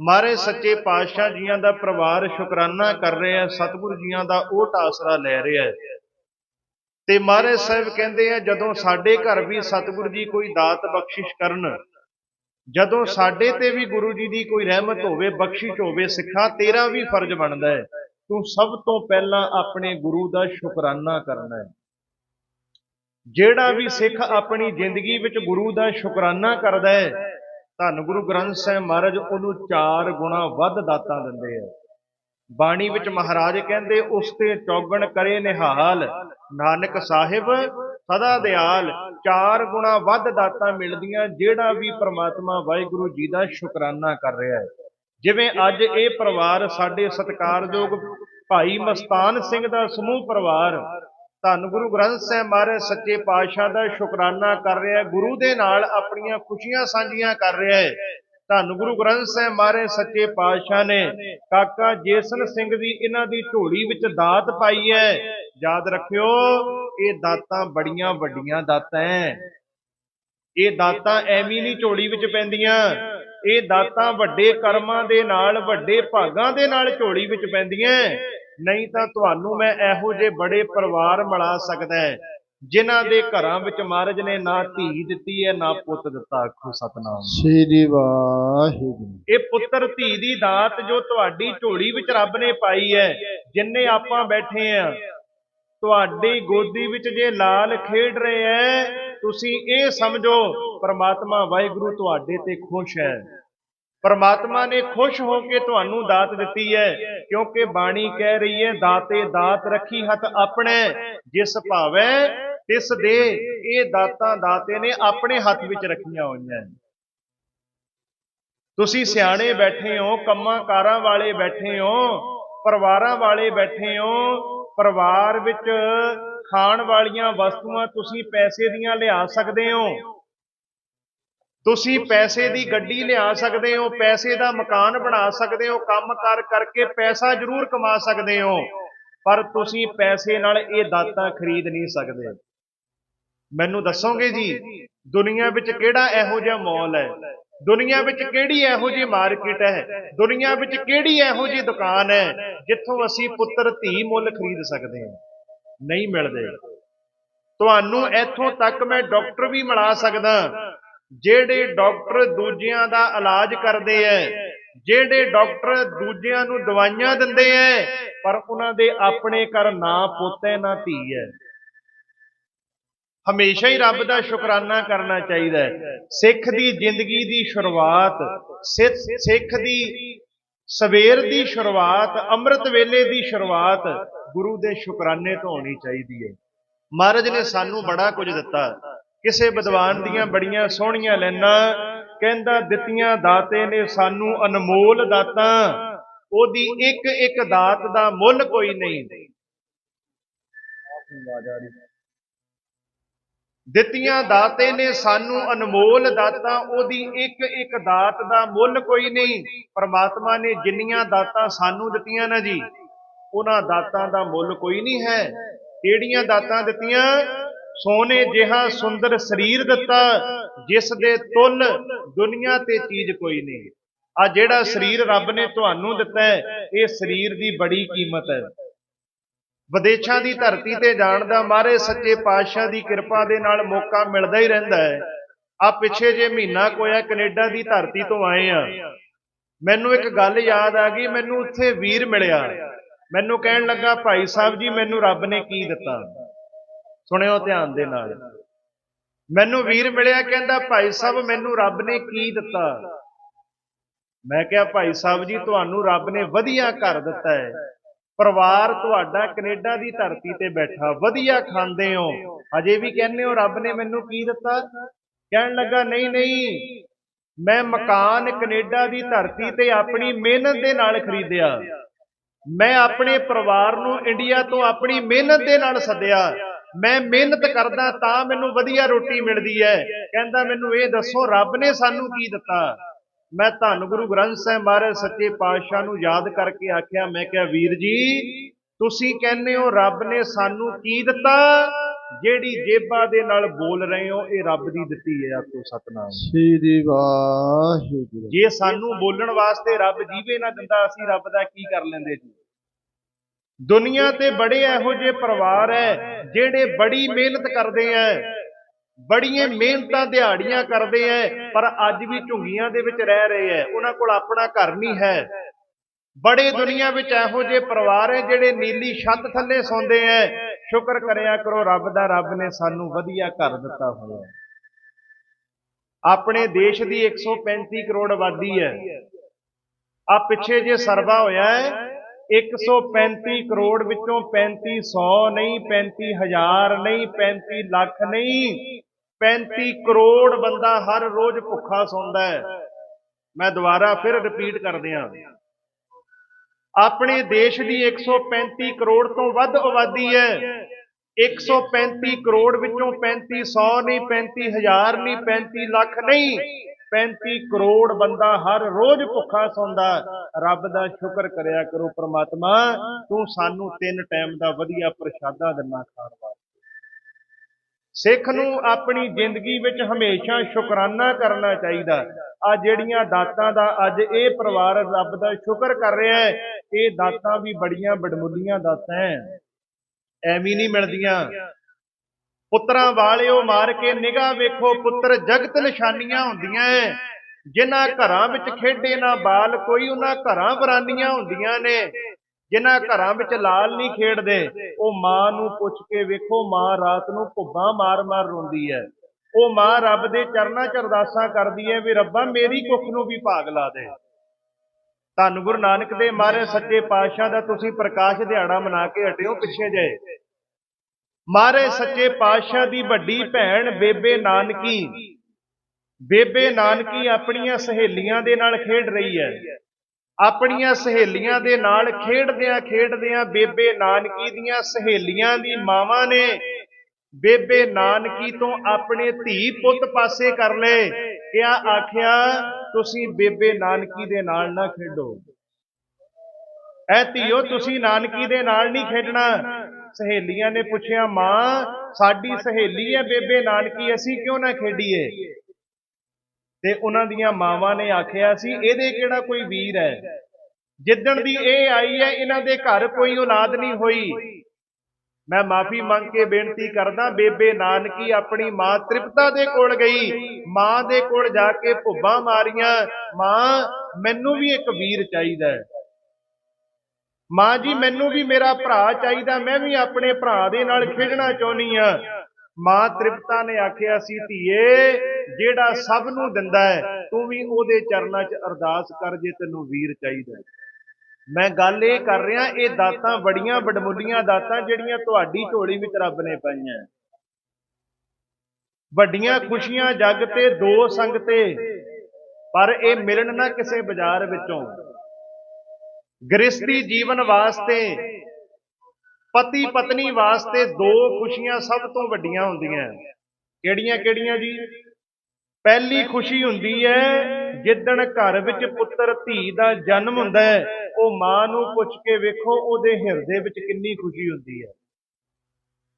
ਮਾਰੇ ਸੱਚੇ ਪਾਤਸ਼ਾਹ ਜੀਆਂ ਦਾ ਪਰਿਵਾਰ ਸ਼ੁਕਰਾਨਾ ਕਰ ਰਿਹਾ ਸਤਿਗੁਰੂ ਜੀਆਂ ਦਾ ਉਹ ਆਸਰਾ ਲੈ ਰਿਹਾ ਹੈ। ਤੇ ਮਹਾਰਾਜ ਸਾਹਿਬ ਕਹਿੰਦੇ ਆ, ਜਦੋਂ ਸਾਡੇ ਘਰ ਵੀ ਸਤਿਗੁਰੂ ਜੀ ਕੋਈ ਦਾਤ ਬਖਸ਼ਿਸ਼ ਕਰਨ, ਜਦੋਂ ਸਾਡੇ ਤੇ ਵੀ ਗੁਰੂ ਜੀ ਦੀ ਕੋਈ ਰਹਿਮਤ ਹੋਵੇ, ਬਖਸ਼ਿਸ਼ ਹੋਵੇ, ਸਿੱਖਾ ਤੇਰਾ ਵੀ ਫਰਜ਼ ਬਣਦਾ ਹੈ। ਤੂੰ ਸਭ ਤੋਂ ਪਹਿਲਾਂ ਆਪਣੇ ਗੁਰੂ ਦਾ ਸ਼ੁਕਰਾਨਾ ਕਰਨਾ ਹੈ। ਜਿਹੜਾ ਵੀ ਸਿੱਖ ਆਪਣੀ ਜ਼ਿੰਦਗੀ ਵਿੱਚ ਗੁਰੂ ਦਾ ਸ਼ੁਕਰਾਨਾ ਕਰਦਾ ਹੈ ਧੰਨ ਗੁਰੂ ਗ੍ਰੰਥ ਸਾਹਿਬ ਮਹਾਰਾਜ, ਉਹਨੂੰ ਚਾਰ ਗੁਣਾ ਵੱਧ ਦਾਤਾਂ ਦਿੰਦੇ ਆ। ਬਾਣੀ ਵਿੱਚ ਮਹਾਰਾਜ ਕਹਿੰਦੇ, ਉਸ ਤੇ ਚੌਗਣ ਕਰੇ ਨਿਹਾਲ, ਨਾਨਕ ਸਾਹਿਬ ਸਦਾ ਦਿਆਲ। ਚਾਰ ਗੁਣਾ ਵੱਧ ਦਾਤਾਂ ਮਿਲਦੀਆਂ, ਜਿਹੜਾ ਵੀ ਪ੍ਰਮਾਤਮਾ ਵਾਹਿਗੁਰੂ ਜੀ ਦਾ ਸ਼ੁਕਰਾਨਾ ਕਰ ਰਿਹਾ ਹੈ। ਜਿਵੇਂ ਅੱਜ ਇਹ ਪਰਿਵਾਰ ਸਾਡੇ ਸਤਿਕਾਰਯੋਗ ਭਾਈ ਮਸਤਾਨ ਸਿੰਘ ਦਾ ਸਮੂਹ ਪਰਿਵਾਰ ਧੰਨ ਗੁਰੂ ਗ੍ਰੰਥ ਸਾਹਿਬ ਮਹਾਰਾਜ, ਸੱਚੇ ਪਾਤਸ਼ਾਹ ਦਾ ਸ਼ੁਕਰਾਨਾ ਕਰ ਰਿਹਾ ਹੈ, ਗੁਰੂ ਦੇ ਨਾਲ ਆਪਣੀਆਂ ਖੁਸ਼ੀਆਂ ਸਾਂਝੀਆਂ ਕਰ ਰਿਹਾ ਹੈ। ਧੰਨ ਗੁਰੂ ਗ੍ਰੰਥ ਸਾਹਿਬ ਮਹਾਰਾਜ, ਸੱਚੇ ਪਾਤਸ਼ਾਹ ਨੇ ਕਾਕਾ ਜੇਸਨ ਸਿੰਘ ਦੀ ਇਹਨਾਂ ਦੀ ਢੋਲੀ ਵਿੱਚ ਦਾਤ ਪਾਈ ਹੈ। ਯਾਦ ਰੱਖਿਓ, ਇਹ ਦਾਤਾਂ ਬੜੀਆਂ ਵੱਡੀਆਂ ਦਾਤਾਂ ਹੈ ਇਹ ਦਾਤਾਂ ਐਵੇਂ ਨਹੀਂ ਝੋਲੀ ਵਿੱਚ ਪੈਂਦੀਆਂ। ਇਹ ਦਾਤਾਂ ਵੱਡੇ ਕਰਮਾਂ ਦੇ ਨਾਲ, ਵੱਡੇ ਭਾਗਾਂ ਦੇ ਨਾਲ ਝੋਲੀ ਵਿੱਚ ਪੈਂਦੀਆਂ। ਨਹੀਂ ਤਾਂ ਤੁਹਾਨੂੰ ਮੈਂ ਇਹੋ ਜਿਹੇ ਬੜੇ ਪਰਿਵਾਰ ਮਿਲਾ ਸਕਦਾ ਹੈ ਜਿਨ੍ਹਾਂ ਦੇ ਘਰਾਂ ਵਿੱਚ ਮਹਾਰਾਜ ਨੇ ਨਾ ਧੀ ਦਿੱਤੀ ਹੈ ਨਾ ਪੁੱਤ ਦਿੱਤਾ ਆਖੋ ਸਤਨਾਮ। ਸ੍ਰੀ ਵਾਹਿਗੁਰੂ। ਇਹ ਪੁੱਤਰ ਧੀ ਦੀ ਦਾਤ ਜੋ ਤੁਹਾਡੀ ਝੋਲੀ ਵਿੱਚ ਰੱਬ ਨੇ ਪਾਈ ਹੈ ਜਿੰਨੇ ਆਪਾਂ ਬੈਠੇ ਆ ਤੁਹਾਡੀ ਗੋਦੀ ਵਿੱਚ ਜੇ ਲਾਲ ਖੇਡ ਰਹੇ ਐ ਤੁਸੀਂ ਇਹ ਸਮਝੋ ਪ੍ਰਮਾਤਮਾ ਵਾਹਿਗੁਰੂ ਤੁਹਾਡੇ ਤੇ ਖੁਸ਼ ਹੈ। ਪਰਮਾਤਮਾ ਨੇ ਖੁਸ਼ ਹੋ ਕੇ ਤੁਹਾਨੂੰ ਦਾਤ ਦਿੱਤੀ ਹੈ, ਕਿਉਂਕਿ ਬਾਣੀ ਕਹਿ ਰਹੀ ਹੈ, ਦਾਤੇ ਦਾਤ ਰੱਖੀ ਹੱਥ ਆਪਣੇ, ਜਿਸ ਭਾਵੈ ਤਿਸ ਦੇ। ਇਹ ਦਾਤਾਂ ਦਾਤੇ ਨੇ ਆਪਣੇ ਹੱਥ ਵਿੱਚ ਰੱਖੀਆਂ ਹੋਈਆਂ ਤੁਸੀਂ ਸਿਆਣੇ ਬੈਠੇ ਹੋ, ਕੰਮਾਂ ਕਾਰਾਂ ਵਾਲੇ ਬੈਠੇ ਹੋ, ਪਰਿਵਾਰਾਂ ਵਾਲੇ ਬੈਠੇ ਹੋ, ਪਰਿਵਾਰ ਵਿੱਚ ਖਾਣ ਵਾਲੀਆਂ ਵਸਤੂਆਂ ਤੁਸੀਂ ਪੈਸੇ ਦੀਆਂ ਲਿਆ ਸਕਦੇ ਹੋ। ਤੁਸੀਂ ਪੈਸੇ ਦੀ ਗੱਡੀ ਲਿਆ ਸਕਦੇ ਹੋ ਪੈਸੇ ਦਾ ਮਕਾਨ ਬਣਾ ਸਕਦੇ ਹੋ ਕੰਮ ਕਰ ਕਰਕੇ ਪੈਸਾ ਜ਼ਰੂਰ ਕਮਾ ਸਕਦੇ ਹੋ। ਪਰ ਤੁਸੀਂ ਪੈਸੇ ਨਾਲ ਇਹ ਦਾਤਾਂ ਖਰੀਦ ਨਹੀਂ ਸਕਦੇ। ਮੈਨੂੰ ਦੱਸੋਗੇ ਜੀ ਦੁਨੀਆ ਵਿੱਚ ਕਿਹੜਾ ਇਹੋ ਜਿਹਾ ਮਾਲ ਹੈ? ਦੁਨੀਆ ਵਿੱਚ ਕਿਹੜੀ ਇਹੋ ਜਿਹੀ ਮਾਰਕੀਟ ਹੈ? ਦੁਨੀਆ ਵਿੱਚ ਕਿਹੜੀ ਇਹੋ ਜਿਹੀ ਦੁਕਾਨ ਹੈ ਜਿੱਥੋਂ ਅਸੀਂ ਪੁੱਤਰ ਧੀ ਮੁੱਲ ਖਰੀਦ ਸਕਦੇ ਹਾਂ। ਨਹੀਂ ਮਿਲਦੇ। ਤੁਹਾਨੂੰ ਇੱਥੋਂ ਤੱਕ ਮੈਂ ਡਾਕਟਰ ਵੀ ਮਿਲਾ ਸਕਦਾ। ਜਿਹੜੇ ਡਾਕਟਰ ਦੂਜਿਆਂ ਦਾ ਇਲਾਜ ਕਰਦੇ ਐ, ਜਿਹੜੇ ਡਾਕਟਰ ਦੂਜਿਆਂ ਨੂੰ ਦਵਾਈਆਂ ਦਿੰਦੇ ਐ, ਪਰ ਉਹਨਾਂ ਦੇ ਆਪਣੇ ਘਰ ਨਾ ਪੁੱਤ ਹੈ ਨਾ ਧੀ ਹੈ ਹਮੇਸ਼ਾ ਹੀ ਰੱਬ ਦਾ ਸ਼ੁਕਰਾਨਾ ਕਰਨਾ ਚਾਹੀਦਾ ਹੈ ਸਿੱਖ ਦੀ ਜ਼ਿੰਦਗੀ ਦੀ ਸ਼ੁਰੂਆਤ ਸਿ- ਸਿੱਖ ਦੀ ਸਵੇਰ ਦੀ ਸ਼ੁਰੂਆਤ, ਅੰਮ੍ਰਿਤ ਵੇਲੇ ਦੀ ਸ਼ੁਰੂਆਤ ਗੁਰੂ ਦੇ ਸ਼ੁਕਰਾਨੇ ਤੋਂ ਹੋਣੀ ਚਾਹੀਦੀ ਹੈ ਮਹਾਰਾਜ ਨੇ ਸਾਨੂੰ ਬੜਾ ਕੁਝ ਦਿੱਤਾ। ਕਿਸੇ ਵਿਦਵਾਨ ਦੀਆਂ ਬੜੀਆਂ ਸੋਹਣੀਆਂ ਲੈਣਾ ਕਹਿੰਦਾ, ਦਿੱਤੀਆਂ ਦਾਤੇ ਨੇ ਸਾਨੂੰ ਅਨਮੋਲ ਦਾਤਾਂ। ਉਹਦੀ ਇੱਕ ਇੱਕ ਦਾਤ ਦਾ ਮੁੱਲ ਕੋਈ ਨਹੀਂ। ਦਿੱਤੀਆਂ ਦਾਤੇ ਨੇ ਸਾਨੂੰ ਅਨਮੋਲ ਦਾਤਾਂ, ਉਹਦੀ ਇੱਕ ਇੱਕ ਦਾਤ ਦਾ ਮੁੱਲ ਕੋਈ ਨਹੀਂ। ਪਰਮਾਤਮਾ ਨੇ ਜਿੰਨੀਆਂ ਦਾਤਾਂ ਸਾਨੂੰ ਦਿੱਤੀਆਂ ਨਾ ਜੀ, ਉਹਨਾਂ ਦਾਤਾਂ ਦਾ ਮੁੱਲ ਕੋਈ ਨਹੀਂ ਹੈ। ਕਿਹੜੀਆਂ ਦਾਤਾਂ ਦਿੱਤੀਆਂ? ਸੋਨੇ ਜਿਹਾ ਸੁੰਦਰ ਸਰੀਰ ਦਿੱਤਾ ਜਿਸ ਦੇ ਤੁਲ ਦੁਨੀਆ ਤੇ ਚੀਜ਼ ਕੋਈ ਨਹੀਂ। ਆ ਜਿਹੜਾ ਸਰੀਰ ਰੱਬ ਨੇ ਤੁਹਾਨੂੰ ਦਿੱਤਾ ਇਹ ਸਰੀਰ ਦੀ ਬੜੀ ਕੀਮਤ ਹੈ। ਵਿਦੇਸ਼ਾਂ ਦੀ ਧਰਤੀ ਤੇ ਜਾਣ ਦਾ ਮਾਰੇ ਸੱਚੇ ਪਾਤਸ਼ਾਹ ਦੀ ਕਿਰਪਾ ਦੇ ਨਾਲ ਮੌਕਾ ਮਿਲਦਾ ਹੀ ਰਹਿੰਦਾ ਹੈ। ਆ ਪਿੱਛੇ ਜੇ ਮਹੀਨਾ ਕੋਇਆ ਕੈਨੇਡਾ ਦੀ ਧਰਤੀ ਤੋਂ ਆਏ ਆ। ਮੈਨੂੰ ਇੱਕ ਗੱਲ ਯਾਦ ਆ ਗਈ, ਮੈਨੂੰ ਉੱਥੇ ਵੀਰ ਮਿਲਿਆ। ਮੈਨੂੰ ਕਹਿਣ ਲੱਗਾ, ਭਾਈ ਸਾਹਿਬ ਜੀ, ਮੈਨੂੰ ਰੱਬ ਨੇ ਕੀ ਦਿੱਤਾ? ਸੁਣਿਓ ਧਿਆਨ ਦੇ ਨਾਲ। ਮੈਨੂੰ ਵੀਰ ਮਿਲਿਆ, ਕਹਿੰਦਾ, ਭਾਈ ਸਾਹਿਬ, ਮੈਨੂੰ ਰੱਬ ਨੇ ਕੀ ਦਿੱਤਾ? ਮੈਂ ਕਿਹਾ, ਭਾਈ ਸਾਹਿਬ ਜੀ, ਤੁਹਾਨੂੰ ਰੱਬ ਨੇ ਵਧੀਆ ਘਰ ਦਿੱਤਾ ਹੈ। ਪਰਿਵਾਰ ਤੁਹਾਡਾ ਕੈਨੇਡਾ ਦੀ ਧਰਤੀ ਤੇ ਬੈਠਾ, ਵਧੀਆ ਖਾਂਦੇ ਹੋ। ਅਜੇ ਵੀ ਕਹਿੰਦੇ ਹੋ, ਰੱਬ ਨੇ ਮੈਨੂੰ ਕੀ ਦਿੱਤਾ? ਕਹਿਣ ਲੱਗਾ, ਨਹੀਂ ਨਹੀਂ, ਮੈਂ ਮਕਾਨ ਕੈਨੇਡਾ ਦੀ ਧਰਤੀ ਤੇ ਆਪਣੀ ਮਿਹਨਤ ਦੇ ਨਾਲ ਖਰੀਦਿਆ। ਮੈਂ ਆਪਣੇ ਪਰਿਵਾਰ ਨੂੰ ਇੰਡੀਆ ਤੋਂ ਆਪਣੀ ਮਿਹਨਤ ਦੇ ਨਾਲ ਸੱਦਿਆ। ਮੈਂ ਮਿਹਨਤ ਕਰਦਾ ਤਾਂ ਮੈਨੂੰ ਵਧੀਆ ਰੋਟੀ ਮਿਲਦੀ ਹੈ। ਕਹਿੰਦਾ ਮੈਨੂੰ ਇਹ ਦੱਸੋ ਰੱਬ ਨੇ ਸਾਨੂੰ ਕੀ ਦਿੱਤਾ? ਮੈਂ ਧੰਨ ਗੁਰੂ ਗ੍ਰੰਥ ਸਾਹਿਬ ਮਹਾਰਾਜ ਸੱਚੇ ਪਾਤਸ਼ਾਹ ਨੂੰ ਯਾਦ ਕਰਕੇ ਆਖਿਆ ਮੈਂ ਕਿਹਾ ਵੀਰ ਜੀ ਤੁਸੀਂ ਕਹਿੰਦੇ ਹੋ ਰੱਬ ਨੇ ਸਾਨੂੰ ਕੀ ਦਿੱਤਾ? ਜਿਹੜੀ ਜੇਬਾਂ ਦੇ ਨਾਲ ਬੋਲ ਰਹੇ ਹੋ ਇਹ ਰੱਬ ਦੀ ਦਿੱਤੀ ਹੈ ਆਪੋ ਸਤਨਾਮ। ਸ੍ਰੀ ਵਾਹਿਗੁਰੂ। ਜੇ ਸਾਨੂੰ ਬੋਲਣ ਵਾਸਤੇ ਰੱਬ ਜੀਵੇ ਨਾ ਦਿੰਦਾ ਅਸੀਂ ਰੱਬ ਦਾ ਕੀ ਕਰ ਲੈਂਦੇ ਜੀ? ਦੁਨੀਆ ਤੇ ਬੜੇ ਇਹੋ ਜਿਹੇ ਪਰਿਵਾਰ ਹੈ ਜਿਹੜੇ ਬੜੀ ਮਿਹਨਤ ਕਰਦੇ ਐ, ਬੜੀਆਂ ਮਿਹਨਤਾਂ ਦਿਹਾੜੀਆਂ ਕਰਦੇ ਐ, ਪਰ ਅੱਜ ਵੀ ਝੁੰਗੀਆਂ ਦੇ ਵਿੱਚ ਰਹਿ ਰਹੇ ਐ, ਉਹਨਾਂ ਕੋਲ ਆਪਣਾ ਘਰ ਨਹੀਂ ਹੈ। ਬੜੇ ਦੁਨੀਆ ਵਿੱਚ ਇਹੋ ਜਿਹੇ ਪਰਿਵਾਰ ਹੈ ਜਿਹੜੇ ਨੀਲੀ ਛੱਤ ਥੱਲੇ ਸੌਂਦੇ ਐ। ਸ਼ੁਕਰ ਕਰਿਆ ਕਰੋ, ਰੱਬ ਦਾ ਰੱਬ ਨੇ ਸਾਨੂੰ ਵਧੀਆ ਘਰ ਦਿੱਤਾ ਹੋਇਆ। ਆਪਣੇ ਦੇਸ਼ ਦੀ 135 ਕਰੋੜ ਆਬਾਦੀ ਹੈ ਆ ਪਿੱਛੇ ਜੇ ਸਰਵਾ ਹੋਇਆ ਹੈ 135 ਕਰੋੜ ਵਿੱਚੋਂ 3500 ਨਹੀਂ 35000 ਨਹੀਂ 35 ਲੱਖ ਨਹੀਂ 35 ਕਰੋੜ ਬੰਦਾ ਹਰ ਰੋਜ਼ ਭੁੱਖਾ ਸੌਂਦਾ ਹੈ। ਮੈਂ ਦੁਬਾਰਾ ਫਿਰ ਰਿਪੀਟ ਕਰ ਦਿਆਂ ਆਪਣੇ ਦੇਸ਼ ਦੀ 135 ਕਰੋੜ ਤੋਂ ਵੱਧ ਆਬਾਦੀ ਹੈ। 135 ਕਰੋੜ ਵਿੱਚੋਂ 3500 ਨਹੀਂ 35000 ਨਹੀਂ 35 ਲੱਖ ਨਹੀਂ 35 ਕਰੋੜ ਬੰਦਾ ਹਰ ਰੋਜ਼ ਭੁੱਖਾ ਸੌਂਦਾ। ਰੱਬ ਦਾ ਸ਼ੁਕਰ ਕਰਿਆ ਕਰੋ ਪ੍ਰਮਾਤਮਾ, ਤੂੰ ਸਾਨੂੰ ਤਿੰਨ ਟਾਈਮ ਦਾ ਵਧੀਆ ਪ੍ਰਸ਼ਾਦਾ ਦਿੰਨਾ ਖਾਣ ਵਾਸਤੇ। ਸਿੱਖ ਨੂੰ ਆਪਣੀ ਜ਼ਿੰਦਗੀ ਵਿੱਚ ਹਮੇਸ਼ਾ ਸ਼ੁਕਰਾਨਾ ਕਰਨਾ ਚਾਹੀਦਾ। ਆ ਜਿਹੜੀਆਂ ਦਾਤਾਂ ਦਾ ਅੱਜ ਇਹ ਪਰਿਵਾਰ ਰੱਬ ਦਾ ਸ਼ੁਕਰ ਕਰ ਰਿਹਾ ਹੈ, ਇਹ ਦਾਤਾਂ ਵੀ ਬੜੀਆਂ ਬੜਮੁੱਲੀਆਂ ਦਾਤਾਂ ਐਵੇਂ ਨਹੀਂ ਮਿਲਦੀਆਂ। ਪੁੱਤਰਾਂ ਵਾਲਿਓ ਮਾਰ ਕੇ ਨਿਗਾਹ ਵੇਖੋ, ਪੁੱਤਰ ਜਗਤ ਨਿਸ਼ਾਨੀਆਂ ਹੁੰਦੀਆਂ ਐ। ਜਿਨ੍ਹਾਂ ਘਰਾਂ ਵਿੱਚ ਖੇਡੇ ਨਾ ਬਾਲ, ਕੋਈ ਉਹਨਾਂ ਘਰਾਂ ਬਰਾਨੀਆਂ ਹੁੰਦੀਆਂ ਨੇ। ਜਿਨ੍ਹਾਂ ਘਰਾਂ ਵਿੱਚ ਲਾਲ ਨਹੀਂ ਖੇਡਦੇ, ਉਹ ਮਾਂ ਨੂੰ ਪੁੱਛ ਕੇ ਵੇਖੋ, ਮਾਂ ਰਾਤ ਨੂੰ ਭੁੱਬਾਂ ਮਾਰ-ਮਾਰ ਰੋਂਦੀ ਹੈ ਉਹ ਮਾਂ ਰੱਬ ਦੇ ਚਰਨਾਂ 'ਚ ਅਰਦਾਸਾਂ ਕਰਦੀ ਹੈ ਵੀ ਰੱਬਾ ਮੇਰੀ ਕੁੱਖ ਨੂੰ ਵੀ ਭਾਗ ਲਾ ਦੇ। ਧੰਨ ਗੁਰੂ ਨਾਨਕ ਦੇ ਮਹਾਰਾਜ, ਸੱਚੇ ਪਾਤਸ਼ਾਹ ਦਾ ਤੁਸੀਂ ਪ੍ਰਕਾਸ਼ ਦਿਹਾੜਾ ਮਨਾ ਕੇ ਹਟਿਓ ਪਿੱਛੇ ਜੇ ਮਹਾਰਾਜ ਸੱਚੇ ਪਾਤਸ਼ਾਹ ਦੀ ਵੱਡੀ ਭੈਣ ਬੇਬੇ ਨਾਨਕੀ। ਬੇਬੇ ਨਾਨਕੀ ਆਪਣੀਆਂ ਸਹੇਲੀਆਂ ਦੇ ਨਾਲ ਖੇਡ ਰਹੀ ਹੈ। ਆਪਣੀਆਂ ਸਹੇਲੀਆਂ ਦੇ ਨਾਲ ਖੇਡਦਿਆਂ ਖੇਡਦਿਆਂ ਬੇਬੇ ਨਾਨਕੀ ਦੀਆਂ ਸਹੇਲੀਆਂ ਦੀ ਮਾਵਾਂ ਨੇ ਬੇਬੇ ਨਾਨਕੀ ਤੋਂ ਆਪਣੇ ਧੀ ਪੁੱਤ ਪਾਸੇ ਕਰ ਲਏ। ਕਿਆ ਆਖਿਆ, ਤੁਸੀਂ ਬੇਬੇ ਨਾਨਕੀ ਦੇ ਨਾਲ ਨਾ ਖੇਡੋ। ਐ ਧੀਓ, ਤੁਸੀਂ ਨਾਨਕੀ ਦੇ ਨਾਲ ਨਹੀਂ ਖੇਡਣਾ। ਸਹੇਲੀਆਂ ਨੇ ਪੁੱਛਿਆ, ਮਾਂ, ਸਾਡੀ ਸਹੇਲੀ ਹੈ ਬੇਬੇ, ਨਾਨਕੀ, ਅਸੀਂ ਕਿਉਂ ਨਾ ਖੇਡੀਏ? ਤੇ ਉਹਨਾਂ ਦੀਆਂ ਮਾਵਾਂ ਨੇ ਆਖਿਆ ਸੀ ਇਹਦੇ ਕਿਹੜਾ ਕੋਈ ਵੀਰ ਹੈ ਜਿੱਦਣ ਦੀ ਇਹ ਆਈ ਹੈ ਇਹਨਾਂ ਦੇ ਘਰ ਕੋਈ ਔਲਾਦ ਨਹੀਂ ਹੋਈ। ਮੈਂ ਮਾਫੀ ਮੰਗ ਕੇ ਬੇਨਤੀ ਕਰਦਾ, ਬੇਬੇ, ਨਾਨਕੀ ਆਪਣੀ ਮਾਂ ਤ੍ਰਿਪਤਾ ਦੇ ਕੋਲ ਗਈ। ਮਾਂ ਦੇ ਕੋਲ ਜਾ ਕੇ ਭੁੱਬਾਂ ਮਾਰੀਆਂ। ਮਾਂ, ਮੈਨੂੰ ਵੀ ਇੱਕ ਵੀਰ ਚਾਹੀਦਾ ਹੈ ਮਾਂ ਜੀ, ਮੈਨੂੰ ਵੀ ਮੇਰਾ ਭਰਾ ਚਾਹੀਦਾ, ਮੈਂ ਵੀ ਆਪਣੇ ਭਰਾ ਦੇ ਨਾਲ ਖੇਡਣਾ ਚਾਹੁੰਦੀ ਆ ਮਾਂ ਤ੍ਰਿਪਤਾ ਨੇ ਆਖਿਆ ਸੀ, ਧੀਏ, ਜਿਹੜਾ ਸਭ ਨੂੰ ਦਿੰਦਾ ਹੈ, ਤੂੰ ਵੀ ਉਹਦੇ ਚਰਨਾਂ 'ਚ ਅਰਦਾਸ ਕਰ ਜੇ, ਤੈਨੂੰ ਵੀਰ ਚਾਹੀਦਾ ਹੈ। ਮੈਂ ਗੱਲ ਇਹ ਕਰ ਰਿਹਾ, ਇਹ ਦਾਤਾਂ ਬੜੀਆਂ ਬੜਮੁੱਲੀਆਂ ਦਾਤਾਂ, ਜਿਹੜੀਆਂ ਤੁਹਾਡੀ ਝੋਲੀ ਵਿੱਚ ਰੱਬ ਨੇ ਪਾਈਆਂ ਵੱਡੀਆਂ ਖੁਸ਼ੀਆਂ ਜੱਗ ਤੇ, ਦੋ ਸੰਗ ਤੇ ਪਰ ਇਹ ਮਿਲਣ ਨਾ ਕਿਸੇ ਬਾਜ਼ਾਰ ਵਿੱਚੋਂ। ਗ੍ਰਸਤੀ ਜੀਵਨ ਵਾਸਤੇ, ਪਤੀ ਪਤਨੀ ਵਾਸਤੇ ਦੋ ਖੁਸ਼ੀਆਂ ਸਭ ਤੋਂ ਵੱਡੀਆਂ ਹੁੰਦੀਆਂ। ਕਿਹੜੀਆਂ ਕਿਹੜੀਆਂ ਜੀ? ਪਹਿਲੀ ਖੁਸ਼ੀ ਹੁੰਦੀ ਹੈ, ਜਿੱਦਣ ਘਰ ਵਿੱਚ ਪੁੱਤਰ ਧੀ ਦਾ ਜਨਮ ਹੁੰਦਾ ਹੈ, ਉਹ ਮਾਂ ਨੂੰ ਪੁੱਛ ਕੇ ਵੇਖੋ, ਉਹਦੇ ਹਿਰਦੇ ਵਿੱਚ ਕਿੰਨੀ ਖੁਸ਼ੀ ਹੁੰਦੀ ਹੈ।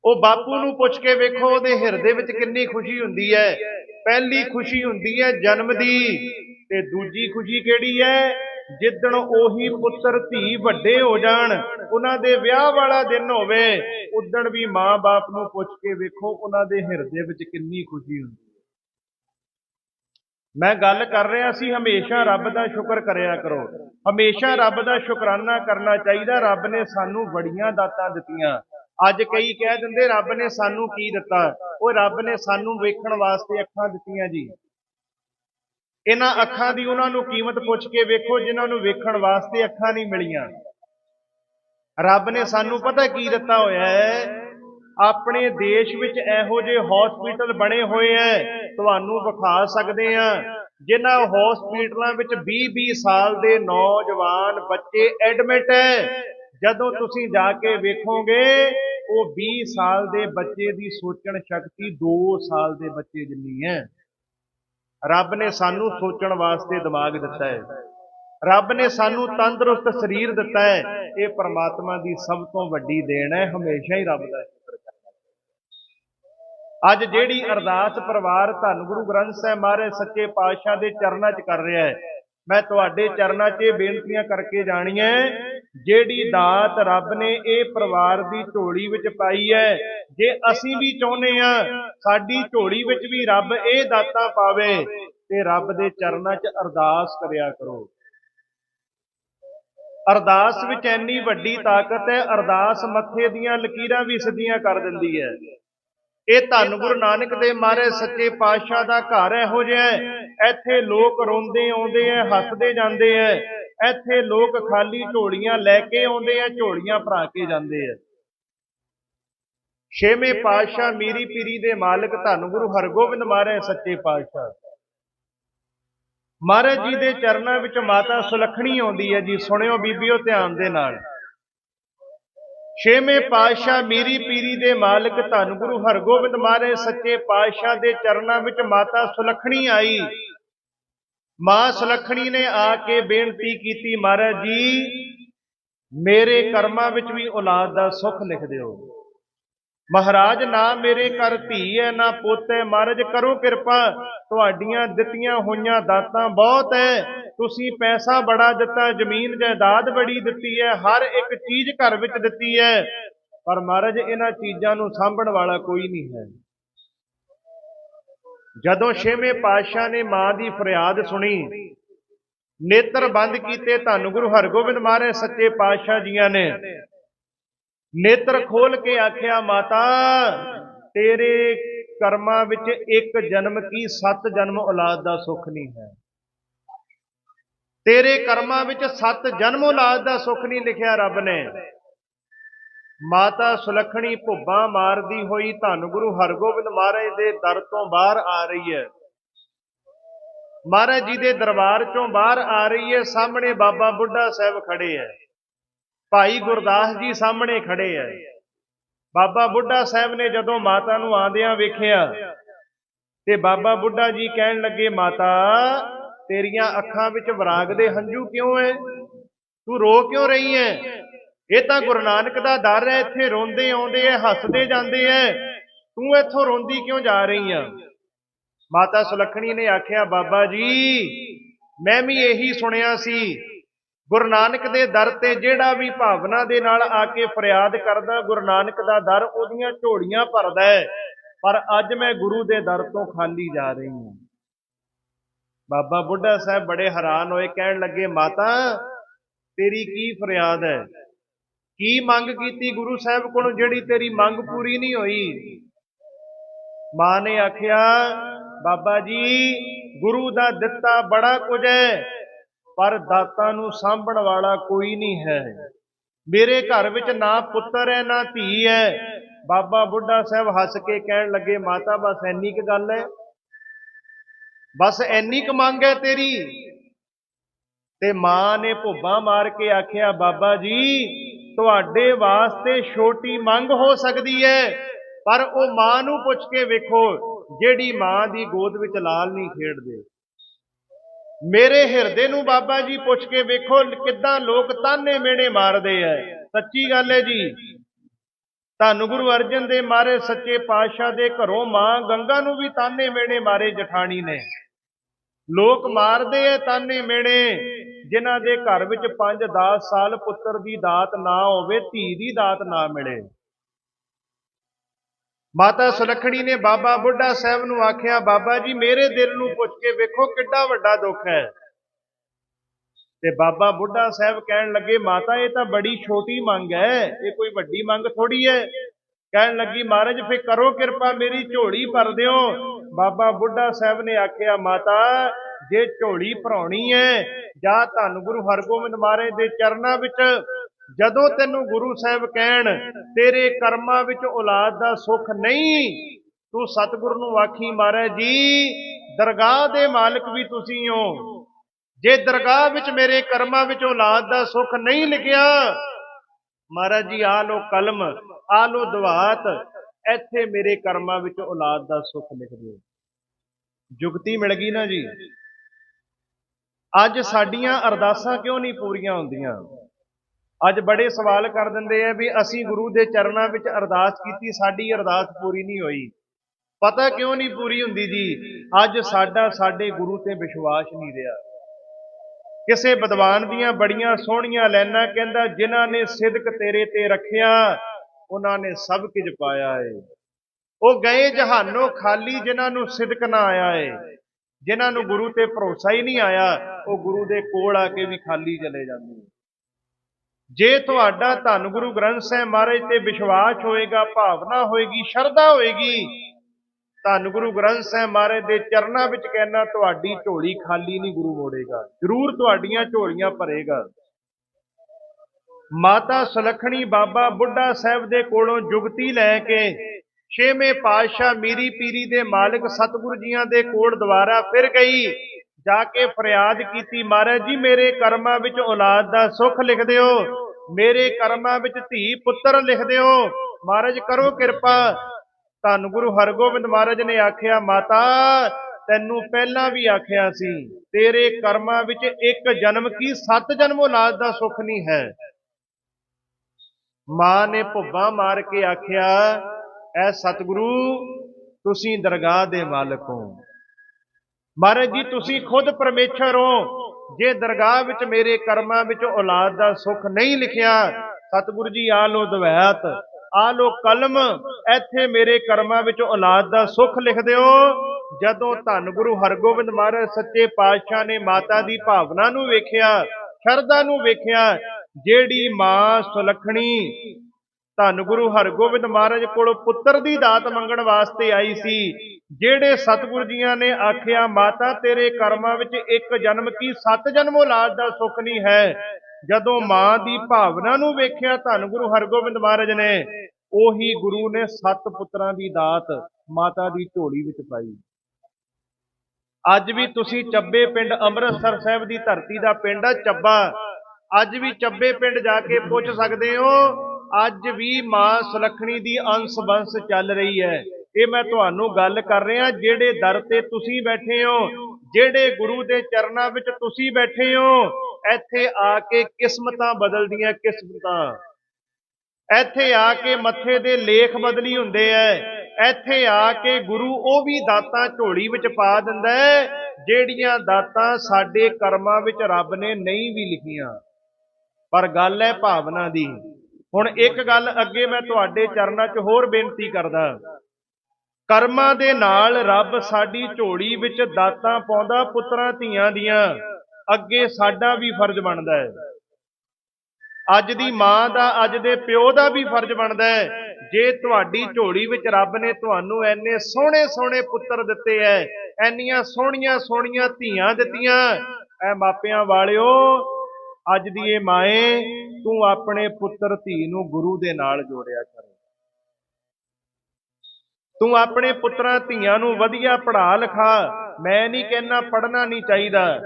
ਉਹ ਬਾਪੂ ਨੂੰ ਪੁੱਛ ਕੇ ਵੇਖੋ, ਉਹਦੇ ਹਿਰਦੇ ਵਿੱਚ ਕਿੰਨੀ ਖੁਸ਼ੀ ਹੁੰਦੀ ਹੈ। ਪਹਿਲੀ ਖੁਸ਼ੀ ਹੁੰਦੀ ਹੈ ਜਨਮ ਦੀ, ਤੇ ਦੂਜੀ ਖੁਸ਼ੀ ਕਿਹੜੀ ਹੈ? ਜਿੱਦਣ ਉਹੀ ਪੁੱਤਰ ਧੀ ਵੱਡੇ ਹੋ ਜਾਣ, ਉਹਨਾਂ ਦੇ ਵਿਆਹ ਵਾਲਾ ਦਿਨ ਹੋਵੇ, ਉਦਣ ਵੀ ਮਾਂ-ਬਾਪ ਨੂੰ ਪੁੱਛ ਕੇ ਵੇਖੋ ਉਹਨਾਂ ਦੇ ਹਿਰਦੇ ਵਿੱਚ ਕਿੰਨੀ ਖੁਸ਼ੀ ਹੁੰਦੀ ਹੈ। ਮੈਂ ਗੱਲ ਕਰ ਰਿਹਾ ਸੀ, ਹਮੇਸ਼ਾ ਰੱਬ ਦਾ ਸ਼ੁਕਰ ਕਰਿਆ ਕਰੋ। ਹਮੇਸ਼ਾ ਰੱਬ ਦਾ ਸ਼ੁਕਰਾਨਾ ਕਰਨਾ ਚਾਹੀਦਾ। ਰੱਬ ਨੇ ਸਾਨੂੰ ਬੜੀਆਂ ਦਾਤਾਂ ਦਿੱਤੀਆਂ। ਅੱਜ ਕਈ ਕਹਿ ਦਿੰਦੇ, ਰੱਬ ਨੇ ਸਾਨੂੰ ਕੀ ਦਿੱਤਾ? ਉਹ ਰੱਬ ਨੇ ਸਾਨੂੰ ਵੇਖਣ ਵਾਸਤੇ ਅੱਖਾਂ ਦਿੱਤੀਆਂ ਜੀ। ਇਹਨਾਂ ਅੱਖਾਂ ਦੀ ਉਹਨਾਂ ਨੂੰ ਕੀਮਤ ਪੁੱਛ ਕੇ ਵੇਖੋ, ਜਿਨ੍ਹਾਂ ਨੂੰ ਵੇਖਣ ਵਾਸਤੇ ਅੱਖਾਂ ਨਹੀਂ ਮਿਲੀਆਂ। ਰੱਬ ਨੇ ਸਾਨੂੰ ਪਤਾ ਕੀ ਦਿੱਤਾ ਹੋਇਆ ਹੈ? ਆਪਣੇ ਦੇਸ਼ ਵਿੱਚ ਇਹੋ ਜਿਹੇ ਹਸਪੀਟਲ ਬਣੇ ਹੋਏ ਐ ਤੁਹਾਨੂੰ ਵਿਖਾ ਸਕਦੇ ਆ ਜਿਨ੍ਹਾਂ ਹਸਪੀਟਲਾਂ ਵਿੱਚ 20-20 ਸਾਲ ਦੇ ਨੌਜਵਾਨ ਬੱਚੇ ਐਡਮਿਟ ਐ ਜਦੋਂ ਤੁਸੀਂ ਜਾ ਕੇ ਵੇਖੋਗੇ, ਉਹ 20 ਸਾਲ ਦੇ ਬੱਚੇ ਦੀ ਸੋਚਣ ਸ਼ਕਤੀ 2 ਸਾਲ ਦੇ ਬੱਚੇ ਜਿੰਨੀ ਹੈ। ਰੱਬ ਨੇ ਸਾਨੂੰ ਸੋਚਣ ਵਾਸਤੇ ਦਿਮਾਗ ਦਿੱਤਾ ਹੈ। ਰੱਬ ਨੇ ਸਾਨੂੰ ਤੰਦਰੁਸਤ ਸਰੀਰ ਦਿੱਤਾ ਹੈ। ਇਹ ਪਰਮਾਤਮਾ ਦੀ ਸਭ ਤੋਂ ਵੱਡੀ ਦੇਣ ਹੈ। ਹਮੇਸ਼ਾ ਹੀ ਰੱਬ ਦਾ ਸ਼ੁਕਰ ਕਰਨਾ ਅੱਜ ਜਿਹੜੀ ਅਰਦਾਸ ਪਰਿਵਾਰ ਧੰਨ ਗੁਰੂ ਗ੍ਰੰਥ ਸਾਹਿਬ ਮਹਾਰਾਜ ਸੱਚੇ ਪਾਤਸ਼ਾਹ ਦੇ ਚਰਨਾਂ 'ਚ ਕਰ ਰਿਹਾ ਹੈ ਮੈਂ ਤੁਹਾਡੇ ਚਰਨਾਂ 'ਚ ਇਹ ਬੇਨਤੀਆਂ ਕਰਕੇ ਜਾਣੀਆਂ ਜਿਹੜੀ ਦਾਤ ਰੱਬ ਨੇ ਇਹ ਪਰਿਵਾਰ ਦੀ ਝੋਲੀ ਵਿੱਚ ਪਾਈ ਹੈ। ਜੇ ਅਸੀਂ ਵੀ ਚਾਹੁੰਦੇ ਆ ਸਾਡੀ ਝੋਲੀ ਵਿੱਚ ਵੀ ਰੱਬ ਇਹ ਦਾਤਾਂ ਪਾਵੇ, ਤੇ ਰੱਬ ਦੇ ਚਰਨਾਂ 'ਚ ਅਰਦਾਸ ਕਰਿਆ ਕਰੋ। ਅਰਦਾਸ ਵਿੱਚ ਇੰਨੀ ਵੱਡੀ ਤਾਕਤ ਹੈ, ਅਰਦਾਸ ਮੱਥੇ ਦੀਆਂ ਲਕੀਰਾਂ ਵੀ ਸਿੱਧੀਆਂ ਕਰ ਦਿੰਦੀ ਹੈ। ਇਹ ਧੰਨ ਗੁਰੂ ਨਾਨਕ ਦੇ ਮਾਰੇ ਸੱਚੇ ਪਾਤਸ਼ਾਹ ਦਾ ਘਰ ਇਹੋ ਜਿਹਾ ਇੱਥੇ ਲੋਕ ਰੋਂਦੇ ਆਉਂਦੇ ਐ ਹੱਸਦੇ ਜਾਂਦੇ ਐ ਇੱਥੇ ਲੋਕ ਖਾਲੀ ਝੋਲੀਆਂ ਲੈ ਕੇ ਆਉਂਦੇ ਐ ਝੋਲੀਆਂ ਭਰਾ ਕੇ ਜਾਂਦੇ ਐ ਛੇਵੇਂ ਪਾਤਸ਼ਾਹ ਮੀਰੀ ਪੀਰੀ ਦੇ ਮਾਲਕ ਧੰਨ ਗੁਰੂ ਹਰਗੋਬਿੰਦ ਮਾਰੇ ਸੱਚੇ ਪਾਤਸ਼ਾਹ। ਮਹਾਰਾਜ ਜੀ ਦੇ ਚਰਨਾਂ ਵਿੱਚ ਮਾਤਾ ਸੁਲੱਖਣੀ ਆਉਂਦੀ ਹੈ ਜੀ, ਸੁਣਿਓ ਬੀਬੀਓ ਧਿਆਨ ਦੇ ਨਾਲ। ਛੇਵੇਂ ਪਾਤਸ਼ਾਹ ਮੀਰੀ ਪੀਰੀ ਦੇ ਮਾਲਕ ਧੰਨ ਗੁਰੂ ਹਰਗੋਬਿੰਦ ਮਹਾਰਾਜ ਸੱਚੇ ਪਾਤਸ਼ਾਹ ਦੇ ਚਰਨਾਂ ਵਿੱਚ ਮਾਤਾ ਸੁਲੱਖਣੀ ਆਈ। ਮਾਂ ਸੁਲੱਖਣੀ ਨੇ ਆ ਕੇ ਬੇਨਤੀ ਕੀਤੀ, ਮਹਾਰਾਜ ਜੀ, ਮੇਰੇ ਕਰਮਾਂ ਵਿੱਚ ਵੀ ਔਲਾਦ ਦਾ ਸੁੱਖ ਲਿਖ ਦਿਓ। ਮਹਾਰਾਜ, ਨਾ ਮੇਰੇ ਘਰ ਧੀ ਹੈ, ਨਾ ਪੁੱਤ ਹੈ। ਮਹਾਰਾਜ, ਕਰੋ ਕਿਰਪਾ, ਤੁਹਾਡੀਆਂ ਦਿੱਤੀਆਂ ਹੋਈਆਂ ਦਾਤਾਂ ਬਹੁਤ ਹੈ। ਤੁਸੀਂ ਪੈਸਾ ਬੜਾ ਦਿੱਤਾ, ਜ਼ਮੀਨ ਜਾਇਦਾਦ ਬੜੀ ਦਿੱਤੀ ਹੈ, ਹਰ ਇੱਕ ਚੀਜ਼ ਘਰ ਵਿੱਚ ਦਿੱਤੀ ਹੈ। ਪਰ ਮਹਾਰਾਜ, ਇਹਨਾਂ ਚੀਜ਼ਾਂ ਨੂੰ ਸਾਂਭਣ ਵਾਲਾ ਕੋਈ ਨਹੀਂ ਹੈ। ਜਦੋਂ ਛੇਵੇਂ ਪਾਤਸ਼ਾਹ ਨੇ ਮਾਂ ਦੀ ਫਰਿਆਦ ਸੁਣੀ, ਨੇਤਰ ਬੰਦ ਕੀਤੇ, ਧੰਨ ਗੁਰੂ ਹਰਗੋਬਿੰਦ ਮਹਾਰਾਜ ਸੱਚੇ ਪਾਤਸ਼ਾਹ ਜੀਆਂ ਨੇ। ਨੇਤਰ ਖੋਲ ਕੇ ਆਖਿਆ, ਮਾਤਾ, ਤੇਰੇ ਕਰਮਾਂ ਵਿੱਚ ਇੱਕ ਜਨਮ ਕੀ, ਸੱਤ ਜਨਮ ਔਲਾਦ ਦਾ ਸੁੱਖ ਨਹੀਂ ਹੈ। ਤੇਰੇ ਕਰਮਾਂ ਵਿੱਚ ਸੱਤ ਜਨਮ ਔਲਾਦ ਦਾ ਸੁੱਖ ਨਹੀਂ ਲਿਖਿਆ ਰੱਬ ਨੇ। ਮਾਤਾ ਸੁਲੱਖਣੀ ਭੁੱਬਾਂ ਮਾਰਦੀ ਹੋਈ ਧੰਨ ਗੁਰੂ ਹਰਗੋਬਿੰਦ ਮਹਾਰਾਜ ਦੇ ਦਰ ਤੋਂ ਬਾਹਰ ਆ ਰਹੀ ਹੈ। ਮਹਾਰਾਜ ਜੀ ਦੇ ਦਰਬਾਰ ਚੋਂ ਬਾਹਰ ਆ ਰਹੀ ਹੈ, ਸਾਹਮਣੇ ਬਾਬਾ ਬੁੱਢਾ ਸਾਹਿਬ ਖੜੇ ਹੈ। ਭਾਈ ਗੁਰਦਾਸ ਜੀ ਸਾਹਮਣੇ ਖੜੇ ਹੈ। ਬਾਬਾ ਬੁੱਢਾ ਸਾਹਿਬ ਨੇ ਜਦੋਂ ਮਾਤਾ ਨੂੰ ਆਂਦਿਆਂ ਵੇਖਿਆ ਤੇ ਬਾਬਾ ਬੁੱਢਾ ਜੀ ਕਹਿਣ ਲੱਗੇ, ਮਾਤਾ ਤੇਰੀਆਂ ਅੱਖਾਂ ਵਿੱਚ ਵਿਰਾਗ ਦੇ ਹੰਝੂ ਕਿਉਂ ਐ? ਤੂੰ ਰੋ ਕਿਉਂ ਰਹੀ ਐ? ਇਹ ਤਾਂ ਗੁਰੂ ਨਾਨਕ ਦਾ ਦਰ ਐ, ਇੱਥੇ ਰੋਂਦੇ ਆਉਂਦੇ ਐ, ਹੱਸਦੇ ਜਾਂਦੇ ਐ। ਤੂੰ ਇੱਥੋਂ ਰੋਂਦੀ ਕਿਉਂ ਜਾ ਰਹੀ ਆ? ਮਾਤਾ ਸੁਲੱਖਣੀ ਨੇ ਆਖਿਆ, ਬਾਬਾ ਜੀ, ਮੈਂ ਵੀ ਇਹੀ ਸੁਣਿਆ ਸੀ। ਗੁਰੂ ਨਾਨਕ ਦੇ ਦਰ ਤੇ ਜਿਹੜਾ ਵੀ ਭਾਵਨਾ ਦੇ ਨਾਲ ਆ ਕੇ ਫਰਿਆਦ ਕਰਦਾ, ਗੁਰੂ ਨਾਨਕ ਦਾ ਦਰ ਉਹਦੀਆਂ ਝੋੜੀਆਂ ਭਰਦਾ ਹੈ ਪਰ ਅੱਜ ਮੈਂ ਗੁਰੂ ਦੇ ਦਰ ਤੋਂ ਖਾਲੀ ਜਾ ਰਹੀ ਹਾਂ ਬਾਬਾ ਬੁੱਢਾ ਸਾਹਿਬ ਬੜੇ ਹੈਰਾਨ ਹੋਏ, ਕਹਿਣ ਲੱਗੇ, ਮਾਤਾ, ਤੇਰੀ ਕੀ ਫਰਿਆਦ ਹੈ? ਕੀ ਮੰਗ ਕੀਤੀ ਗੁਰੂ ਸਾਹਿਬ ਕੋਲੋਂ ਜਿਹੜੀ ਤੇਰੀ ਮੰਗ ਪੂਰੀ ਨਹੀਂ ਹੋਈ? ਮਾਂ ਨੇ ਆਖਿਆ, ਬਾਬਾ ਜੀ, ਗੁਰੂ ਦਾ ਦਿੱਤਾ ਬੜਾ ਕੁਝ ਹੈ, ਪਰ ਦਾਤਾਂ ਨੂੰ ਸਾਂਭਣ ਵਾਲਾ ਕੋਈ ਨਹੀਂ ਹੈ। ਮੇਰੇ ਘਰ ਵਿੱਚ ਨਾ ਪੁੱਤਰ ਹੈ, ਨਾ ਧੀ ਹੈ। ਬਾਬਾ ਬੁੱਢਾ ਸਾਹਿਬ ਹੱਸ ਕੇ ਕਹਿਣ ਲੱਗੇ, ਮਾਤਾ, ਬਸ ਐਨੀ ਕੁ ਗੱਲ ਹੈ। ਬਸ ਐਨੀ ਕੁ ਮੰਗ ਹੈ ਤੇਰੀ। ਤੇ ਮਾਂ ਨੇ ਭੁੱਬਾਂ ਮਾਰ ਕੇ ਆਖਿਆ, ਬਾਬਾ ਜੀ, ਤੁਹਾਡੇ ਵਾਸਤੇ ਛੋਟੀ ਮੰਗ ਹੋ ਸਕਦੀ ਹੈ, ਪਰ ਉਹ ਮਾਂ ਨੂੰ ਪੁੱਛ ਕੇ ਵੇਖੋ, ਜਿਹੜੀ ਮਾਂ ਦੀ ਗੋਦ ਵਿੱਚ ਲਾਲ ਨਹੀਂ ਖੇਡਦੇ। ਮੇਰੇ ਹਿਰਦੇ ਨੂੰ ਬਾਬਾ ਜੀ ਪੁੱਛ ਕੇ ਵੇਖੋ, ਕਿੱਦਾਂ ਲੋਕ ਤਾਨੇ ਮੇਣੇ ਮਾਰਦੇ ਐ। ਸੱਚੀ ਗੱਲ ਹੈ ਜੀ। ਧੰਨ ਗੁਰੂ ਅਰਜਨ ਦੇ ਮਾਰੇ ਸੱਚੇ ਪਾਤਸ਼ਾਹ ਦੇ ਘਰੋਂ ਮਾਂ ਗੰਗਾ ਨੂੰ ਵੀ ਤਾਨੇ ਮੇਣੇ ਮਾਰੇ ਜਠਾਣੀ ਨੇ। ਲੋਕ ਮਾਰਦੇ ਐ ਤਾਨੇ ਮੇਣੇ, ਜਿਨ੍ਹਾਂ ਦੇ ਘਰ ਵਿੱਚ 5-10 ਸਾਲ ਪੁੱਤਰ ਦੀ ਦਾਤ ਨਾ ਹੋਵੇ, ਧੀ ਦੀ ਦਾਤ ਨਾ ਮਿਲੇ। ਮਾਤਾ ਸੁਲੱਖਣੀ ਨੇ ਬਾਬਾ ਬੁੱਢਾ ਸਾਹਿਬ ਨੂੰ ਆਖਿਆ, ਬਾਬਾ ਜੀ, ਮੇਰੇ ਦਿਲ ਨੂੰ ਪੁੱਛ ਕੇ ਵੇਖੋ ਕਿੱਡਾ ਵੱਡਾ ਦੁੱਖ ਹੈ ਤੇ ਬਾਬਾ ਬੁੱਢਾ ਸਾਹਿਬ ਕਹਿਣ ਲੱਗੇ, ਮਾਤਾ, ਇਹ ਤਾਂ ਬੜੀ ਛੋਟੀ ਮੰਗ ਹੈ ਇਹ ਕੋਈ ਵੱਡੀ ਮੰਗ ਥੋੜੀ ਹੈ ਕਹਿਣ ਲੱਗੀ, ਮਹਾਰਾਜ ਫੇ ਕਰੋ ਕਿਰਪਾ, ਮੇਰੀ ਝੋਲੀ ਭਰ ਦਿਓ। ਬਾਬਾ ਬੁੱਢਾ ਸਾਹਿਬ ਨੇ ਆਖਿਆ, ਮਾਤਾ, ਜੇ ਝੋਲੀ ਭਰਾਉਣੀ ਹੈ ਜਾਂ ਧੰਨ ਗੁਰੂ ਹਰਗੋਬਿੰਦ ਮਹਾਰਾਜ ਦੇ ਚਰਨਾਂ ਵਿੱਚ ਜਦੋਂ ਤੈਨੂੰ ਗੁਰੂ ਸਾਹਿਬ ਕਹਿਣ, ਤੇਰੇ ਕਰਮਾਂ ਵਿੱਚ ਔਲਾਦ ਦਾ ਸੁੱਖ ਨਹੀਂ, ਤੂੰ ਸਤਿਗੁਰੂ ਨੂੰ ਆਖੀ, ਮਹਾਰਾਜ ਜੀ, ਦਰਗਾਹ ਦੇ ਮਾਲਕ ਵੀ ਤੁਸੀਂ ਹੋ। ਜੇ ਦਰਗਾਹ ਵਿੱਚ ਮੇਰੇ ਕਰਮਾਂ ਵਿੱਚ ਔਲਾਦ ਦਾ ਸੁੱਖ ਨਹੀਂ ਲਿਖਿਆ, ਮਹਾਰਾਜ ਜੀ ਆ ਲੋ ਕਲਮ ਆ ਲੋ ਦਵਾਤ ਇੱਥੇ ਮੇਰੇ ਕਰਮਾਂ ਵਿੱਚ ਔਲਾਦ ਦਾ ਸੁੱਖ ਲਿਖ ਦਿਓ। ਜੁਗਤੀ ਮਿਲ ਗਈ ਨਾ ਜੀ। ਅੱਜ ਸਾਡੀਆਂ ਅਰਦਾਸਾਂ ਕਿਉਂ ਨਹੀਂ ਪੂਰੀਆਂ ਹੁੰਦੀਆਂ? ਅੱਜ ਬੜੇ ਸਵਾਲ ਕਰ ਦਿੰਦੇ ਆ ਵੀ ਅਸੀਂ ਗੁਰੂ ਦੇ ਚਰਨਾਂ ਵਿੱਚ ਅਰਦਾਸ ਕੀਤੀ, ਸਾਡੀ ਅਰਦਾਸ ਪੂਰੀ ਨਹੀਂ ਹੋਈ। ਪਤਾ ਕਿਉਂ ਨਹੀਂ ਪੂਰੀ ਹੁੰਦੀ ਜੀ? ਅੱਜ ਸਾਡਾ, ਸਾਡੇ ਗੁਰੂ ਤੇ ਵਿਸ਼ਵਾਸ ਨਹੀਂ ਰਿਹਾ। ਕਿਸੇ ਵਿਦਵਾਨ ਦੀਆਂ ਬੜੀਆਂ ਸੋਹਣੀਆਂ ਲੈਣਾ ਕਹਿੰਦਾ, ਜਿਨ੍ਹਾਂ ਨੇ ਸਿਦਕ ਤੇਰੇ ਤੇ ਰੱਖਿਆ ਉਹਨਾਂ ਨੇ ਸਭ ਕੁਝ ਪਾਇਆ ਏ। ਉਹ ਗਏ ਜਹਾਨੋਂ ਖਾਲੀ, ਜਿਨ੍ਹਾਂ ਨੂੰ ਸਿਦਕ ਨਾ ਆਇਆ ਏ। ਜਿਨ੍ਹਾਂ ਨੂੰ ਗੁਰੂ ਤੇ ਭਰੋਸਾ ਹੀ ਨਹੀਂ ਆਇਆ, ਉਹ ਗੁਰੂ ਦੇ ਕੋਲ ਆ ਕੇ ਵੀ ਖਾਲੀ ਚਲੇ ਜਾਂਦੇ ਜੇ ਤੁਹਾਡਾ ਧੰਨ ਗੁਰੂ ਗ੍ਰੰਥ ਸਾਹਿਬ ਮਹਾਰਾਜ ਤੇ ਵਿਸ਼ਵਾਸ ਹੋਏਗਾ, ਭਾਵਨਾ ਹੋਏਗੀ, ਸ਼ਰਧਾ ਹੋਏਗੀ, ਧੰਨ ਗੁਰੂ ਗ੍ਰੰਥ ਸਾਹਿਬ ਮਹਾਰਾਜ ਦੇ ਚਰਨਾਂ ਵਿੱਚ ਕਹਿਣਾ, ਤੁਹਾਡੀ ਝੋਲੀ ਖਾਲੀ ਨਹੀਂ ਗੁਰੂ ਮੋੜੇਗਾ। ਜ਼ਰੂਰ ਤੁਹਾਡੀਆਂ ਝੋਲੀਆਂ ਭਰੇਗਾ। ਮਾਤਾ ਸੁਲੱਖਣੀ ਬਾਬਾ ਬੁੱਢਾ ਸਾਹਿਬ ਦੇ ਕੋਲੋਂ ਜੁਗਤੀ ਲੈ ਕੇ ਛੇਵੇਂ ਪਾਤਸ਼ਾਹ ਮੀਰੀ ਪੀਰੀ ਦੇ ਮਾਲਕ ਸਤਿਗੁਰੂ ਜੀਆਂ ਦੇ ਕੋਲ ਦੁਆਰਾ ਫਿਰ ਗਈ। ਜਾ ਕੇ ਫਰਿਆਦ ਕੀਤੀ, ਮਹਾਰਾਜ ਜੀ, ਮੇਰੇ ਕਰਮਾਂ ਵਿੱਚ ਔਲਾਦ ਦਾ ਸੁੱਖ ਲਿਖ ਦਿਓ। ਮੇਰੇ ਕਰਮਾਂ ਵਿੱਚ ਧੀ ਪੁੱਤਰ ਲਿਖ ਦਿਓ। ਮਹਾਰਾਜ, ਕਰੋ ਕਿਰਪਾ। ਧੰਨ ਗੁਰੂ ਹਰਗੋਬਿੰਦ ਮਹਾਰਾਜ ਨੇ ਆਖਿਆ, ਮਾਤਾ, ਤੈਨੂੰ ਪਹਿਲਾਂ ਵੀ ਆਖਿਆ ਸੀ, ਤੇਰੇ ਕਰਮਾਂ ਵਿੱਚ ਇੱਕ ਜਨਮ ਕੀ? ਸੱਤ ਜਨਮ ਔਲਾਦ ਦਾ ਸੁੱਖ ਨਹੀਂ ਹੈ। ਮਾਂ ਨੇ ਭੁੱਬਾਂ ਮਾਰ ਕੇ ਆਖਿਆ, ਐ ਸਤਿਗੁਰੂ, ਤੁਸੀਂ ਦਰਗਾਹ ਦੇ ਮਾਲਕ ਹੋ। ਮਹਾਰਾਜ ਜੀ, ਤੁਸੀਂ ਖੁਦ ਪਰਮੇਸ਼ਰ ਹੋ। ਜੇ ਦਰਗਾਹ ਵਿੱਚ ਮੇਰੇ ਕਰਮਾਂ ਵਿੱਚ ਔਲਾਦ ਦਾ ਸੁੱਖ ਨਹੀਂ ਲਿਖਿਆ, ਸਤਿਗੁਰੂ ਜੀ, ਆ ਲੋ ਦਵੈਤ, ਆ ਲੋ ਕਲਮ, ਇੱਥੇ ਮੇਰੇ ਕਰਮਾਂ ਵਿੱਚ ਔਲਾਦ ਦਾ ਸੁੱਖ ਲਿਖ ਦਿਓ। ਜਦੋਂ ਧੰਨ ਗੁਰੂ ਹਰਗੋਬਿੰਦ ਮਹਾਰਾਜ ਸੱਚੇ ਪਾਤਸ਼ਾਹ ਨੇ ਮਾਤਾ ਦੀ ਭਾਵਨਾ ਨੂੰ ਵੇਖਿਆ, ਸ਼ਰਧਾ ਨੂੰ ਵੇਖਿਆ ਜਿਹੜੀ ਮਾਂ ਸੁਲੱਖਣੀ, ਧੰਨ ਗੁਰੂ ਹਰਗੋਬਿੰਦ ਮਹਾਰਾਜ ਕੋਲ ਪੁੱਤਰ ਦੀ ਦਾਤ ਮੰਗਣ ਵਾਸਤੇ ਆਈ ਸੀ, ਜਿਹੜੇ ਸਤਿਗੁਰੂ ਜੀਆਂ ਨੇ ਆਖਿਆ, ਮਾਤਾ, ਤੇਰੇ ਕਰਮਾਂ ਵਿੱਚ ਇੱਕ ਜਨਮ ਕੀ? ਸੱਤ ਜਨਮ ਔਲਾਦ ਦਾ ਸੁੱਖ ਨਹੀਂ ਹੈ। ਜਦੋਂ ਮਾਂ ਦੀ ਭਾਵਨਾ ਨੂੰ ਵੇਖਿਆ, ਧੰਨ ਗੁਰੂ ਹਰਗੋਬਿੰਦ ਮਹਾਰਾਜ ਨੇ, ਉਹੀ ਗੁਰੂ ਨੇ ਸੱਤ ਪੁੱਤਰਾਂ ਦੀ ਦਾਤ ਮਾਤਾ ਦੀ ਝੋਲੀ ਵਿੱਚ ਪਾਈ। ਅੱਜ ਵੀ ਤੁਸੀਂ ਚੱਬੇ ਪਿੰਡ ਅੰਮ੍ਰਿਤਸਰ ਸਾਹਿਬ ਦੀ ਧਰਤੀ ਦਾ ਪਿੰਡ ਆ, ਚੱਬਾ। ਅੱਜ ਵੀ ਚੱਬੇ ਪਿੰਡ ਜਾ ਕੇ ਪੁੱਛ ਸਕਦੇ ਹੋ, ਅੱਜ ਵੀ ਮਾਂ ਸੁਲੱਖਣੀ ਦੀ ਅੰਸ਼ ਬੰਸ ਚੱਲ ਰਹੀ ਹੈ। ਇਹ ਮੈਂ ਤੁਹਾਨੂੰ ਗੱਲ ਕਰ ਰਿਹਾ, ਜਿਹੜੇ ਦਰ ਤੇ ਤੁਸੀਂ ਬੈਠੇ ਹੋ, ਜਿਹੜੇ ਗੁਰੂ ਦੇ ਚਰਨਾਂ ਵਿੱਚ ਤੁਸੀਂ ਬੈਠੇ ਹੋ, ਇੱਥੇ ਆ ਕੇ ਕਿਸਮਤਾਂ ਬਦਲਦੀਆਂ ਕਿਸਮਤਾਂ। ਇੱਥੇ ਆ ਕੇ ਮੱਥੇ ਦੇ ਲੇਖ ਬਦਲੀ ਹੁੰਦੇ ਐ। ਇੱਥੇ ਆ ਕੇ ਗੁਰੂ ਉਹ ਵੀ ਦਾਤਾਂ ਝੋਲੀ ਵਿੱਚ ਪਾ ਦਿੰਦਾ ਹੈ ਜਿਹੜੀਆਂ ਦਾਤਾਂ ਸਾਡੇ ਕਰਮਾਂ ਵਿੱਚ ਰੱਬ ਨੇ ਨਹੀਂ ਵੀ ਲਿਖੀਆਂ। ਪਰ ਗੱਲ ਹੈ ਭਾਵਨਾ ਦੀ। ਹੁਣ ਇੱਕ ਗੱਲ ਅੱਗੇ ਮੈਂ ਤੁਹਾਡੇ ਚਰਨਾਂ 'ਚ ਹੋਰ ਬੇਨਤੀ ਕਰਦਾ। ਕਰਮਾਂ ਦੇ ਨਾਲ ਰੱਬ ਸਾਡੀ ਝੋਲੀ ਵਿੱਚ ਦਾਤਾਂ ਪਾਉਂਦਾ, ਪੁੱਤਰਾਂ ਧੀਆਂ ਦੀਆਂ। ਅੱਗੇ ਸਾਡਾ ਵੀ ਫਰਜ਼ ਬਣਦਾ ਹੈ। ਅੱਜ ਦੀ ਮਾਂ ਦਾ, ਅੱਜ ਦੇ ਪਿਓ ਦਾ ਵੀ ਫਰਜ਼ ਬਣਦਾ ਹੈ। ਜੇ ਤੁਹਾਡੀ ਝੋਲੀ ਵਿੱਚ ਰੱਬ ਨੇ ਤੁਹਾਨੂੰ ਐਨੇ ਸੋਹਣੇ ਸੋਹਣੇ ਪੁੱਤਰ ਦਿੱਤੇ ਐ ਐਨੀਆਂ ਸੋਹਣੀਆਂ ਸੋਹਣੀਆਂ ਧੀਆਂ ਦਿੱਤੀਆਂ, ਐ ਮਾਪਿਆਂ ਵਾਲਿਓ ਅੱਜ ਦੀ ਇਹ ਮਾਏ ਤੂੰ ਆਪਣੇ ਪੁੱਤਰ ਧੀ ਨੂੰ ਗੁਰੂ ਦੇ ਨਾਲ ਜੋੜਿਆ ਕਰ। ਤੂੰ ਆਪਣੇ ਪੁੱਤਰਾਂ ਧੀਆਂ ਨੂੰ ਵਧੀਆ ਪੜ੍ਹਾ ਲਿਖਾ। ਮੈਂ ਨਹੀਂ ਕਹਿੰਦਾ ਪੜ੍ਹਨਾ ਨਹੀਂ ਚਾਹੀਦਾ।